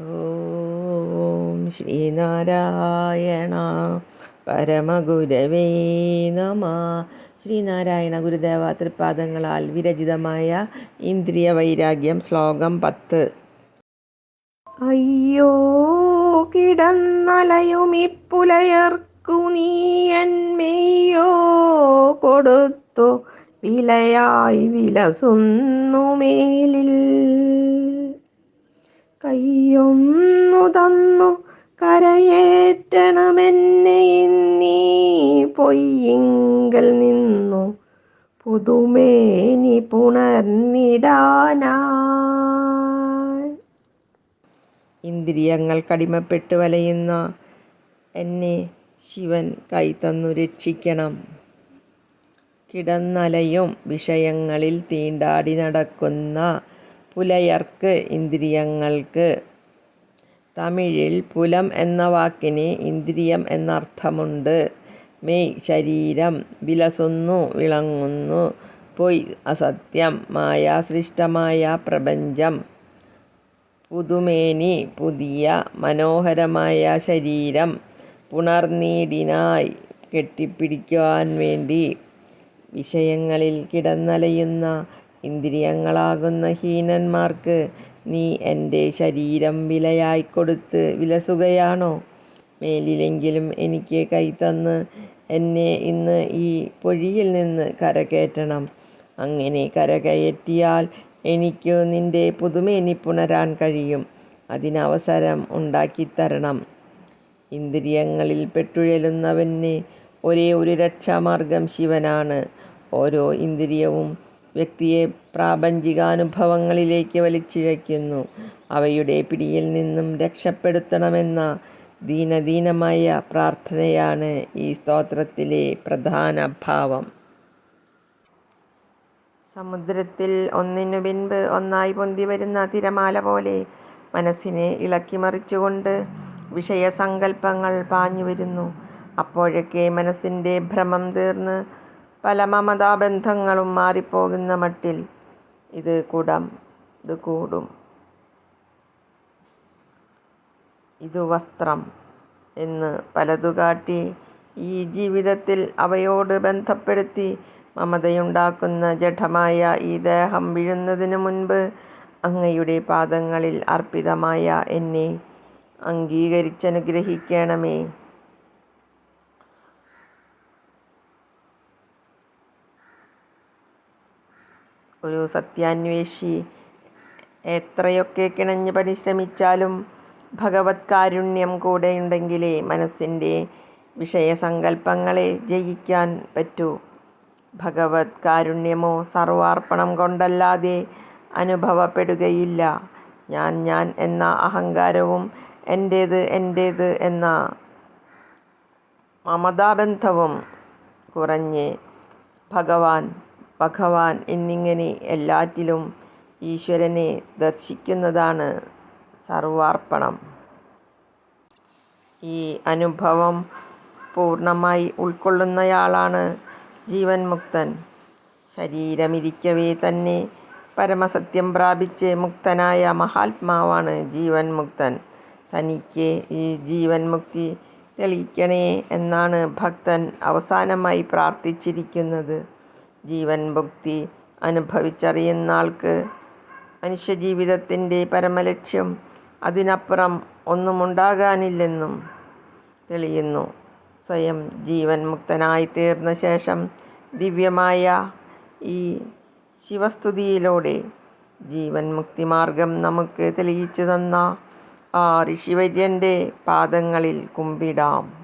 ഓം ശ്രീനാരായണ പരമഗുരവേ നമ. ശ്രീനാരായണ ഗുരുദേവ തൃപ്പാദങ്ങളാൽ വിരചിതമായ ഇന്ദ്രിയ വൈരാഗ്യം ശ്ലോകം പത്ത്. അയ്യോ കിടന്നലയുമിപ്പുലയർക്കു നീയന്മെയ്യോ കൊടുത്തു വിലയായി വിലസുന്നു മേലിൽ. കയ്യൊന്നു തന്നു കരയേറ്റണമെന്നെ നീ പൊയ്യിങ്കൽ നിന്നു. പുതുമേനി പുണർന്നിടാനാ ഇന്ദ്രിയങ്ങൾ കടിമപ്പെട്ട് വലയുന്ന എന്നെ ശിവൻ കൈതന്നു രക്ഷിക്കണം. കിടന്നലയും വിഷയങ്ങളിൽ തീണ്ടാടി നടക്കുന്ന പുലയർക്ക് ഇന്ദ്രിയങ്ങൾക്ക്. തമിഴിൽ പുലം എന്ന വാക്കിന് ഇന്ദ്രിയം എന്നർത്ഥമുണ്ട്. മെയ് ശരീരം വിലസുന്നു വിളങ്ങുന്നു. പൊയ് അസത്യം മായാസൃഷ്ടമായ പ്രപഞ്ചം. പുതുമേനി പുതിയ മനോഹരമായ ശരീരം. പുണർനീടിനായി കെട്ടിപ്പിടിക്കുവാൻ വേണ്ടി വിഷയങ്ങളിൽ കിടന്നലയുന്ന ഇന്ദ്രിയങ്ങളാകുന്ന ഹീനന്മാർക്ക് നീ എന്റെ ശരീരം വിലയായി കൊടുത്ത് വിലസുകയാണോ? മേലിലെങ്കിലും എനിക്ക് കൈതന്ന് എന്നെ ഇന്ന് ഈ പൊഴിയിൽ നിന്ന് കരകയറ്റണം. അങ്ങനെ കരകയറ്റിയാൽ എനിക്ക് നിന്റെ പുതുമേനി പുണരാൻ കഴിയും. അതിനവസരം ഉണ്ടാക്കിത്തരണം. ഇന്ദ്രിയങ്ങളിൽ പെട്ടുഴലുന്നവന് ഒരേ ഒരു രക്ഷാമാർഗം ശിവനാണ്. ഓരോ ഇന്ദ്രിയവും വ്യക്തിയെ പ്രാപഞ്ചികാനുഭവങ്ങളിലേക്ക് വലിച്ചിഴയ്ക്കുന്നു. അവയുടെ പിടിയിൽ നിന്നും രക്ഷപ്പെടുത്തണമെന്ന ദീനദീനമായ പ്രാർത്ഥനയാണ് ഈ സ്തോത്രത്തിലെ പ്രധാന ഭാവം. സമുദ്രത്തിൽ ഒന്നിനു പിൻപ് ഒന്നായി പൊന്തി വരുന്ന തിരമാല പോലെ മനസ്സിനെ ഇളക്കിമറിച്ചുകൊണ്ട് വിഷയസങ്കല്പങ്ങൾ പാഞ്ഞു വരുന്നു. അപ്പോഴൊക്കെ മനസ്സിന്റെ ഭ്രമം തീർന്ന് പല മമതാബന്ധങ്ങളും മാറിപ്പോകുന്ന മട്ടിൽ ഇത് കൂടാം ഇത് കൂടും. ഇത് വസ്ത്രം എന്ന് പലതു കാട്ടി ഈ ജീവിതത്തിൽ അവയോട് ബന്ധപ്പെടുത്തി മമതയുണ്ടാക്കുന്ന ജഡമായ ഈ ദേഹം വീഴുന്നതിന് മുൻപ് അങ്ങയുടെ പാദങ്ങളിൽ അർപ്പിതമായ എന്നെ അംഗീകരിച്ചനുഗ്രഹിക്കണമേ. ഒരു സത്യാന്വേഷി എത്രയൊക്കെ കിണഞ്ഞ് പരിശ്രമിച്ചാലും ഭഗവത് കാരുണ്യം കൂടെയുണ്ടെങ്കിലേ മനസ്സിന്റെ വിഷയസങ്കല്പങ്ങളെ ജയിക്കാൻ പറ്റൂ. ഭഗവത് കാരുണ്യമോ സർവാർപ്പണം കൊണ്ടല്ലാതെ അനുഭവപ്പെടുകയില്ല. ഞാൻ ഞാൻ എന്ന അഹങ്കാരവും എന്റേത് എന്റേത് എന്ന മമതാബന്ധവും കുറഞ്ഞ് ഭഗവാൻ ഭഗവാൻ എന്നിങ്ങനെ എല്ലാറ്റിലും ഈശ്വരനെ ദർശിക്കുന്നതാണ് സർവാർപ്പണം. ഈ അനുഭവം പൂർണമായി ഉൾക്കൊള്ളുന്നയാളാണ് ജീവൻ മുക്തൻ ശരീരമിരിക്കവേ തന്നെ പരമസത്യം പ്രാപിച്ച് മുക്തനായ മഹാത്മാവാണ് ജീവൻ മുക്തൻ തനിക്ക് ഈ ജീവൻ മുക്തി തെളിയിക്കണേ എന്നാണ് ഭക്തൻ അവസാനമായി പ്രാർത്ഥിച്ചിരിക്കുന്നത്. ജീവൻ മുക്തി അനുഭവിച്ചറിയുന്ന ആൾക്ക് മനുഷ്യജീവിതത്തിന്റെ പരമലക്ഷ്യം അതിനപ്പുറം ഒന്നുമുണ്ടാകാനില്ലെന്നും തെളിയുന്നു. സ്വയം ജീവൻ മുക്തനായി തീർന്ന ശേഷം ദിവ്യമായ ഈ ശിവസ്തുതിയിലൂടെ ജീവൻ മുക്തി മാർഗം നമുക്ക് തെളിയിച്ചു തന്ന ആ ഋഷിവര്യന്റെ പാദങ്ങളിൽ കുമ്പിടാം.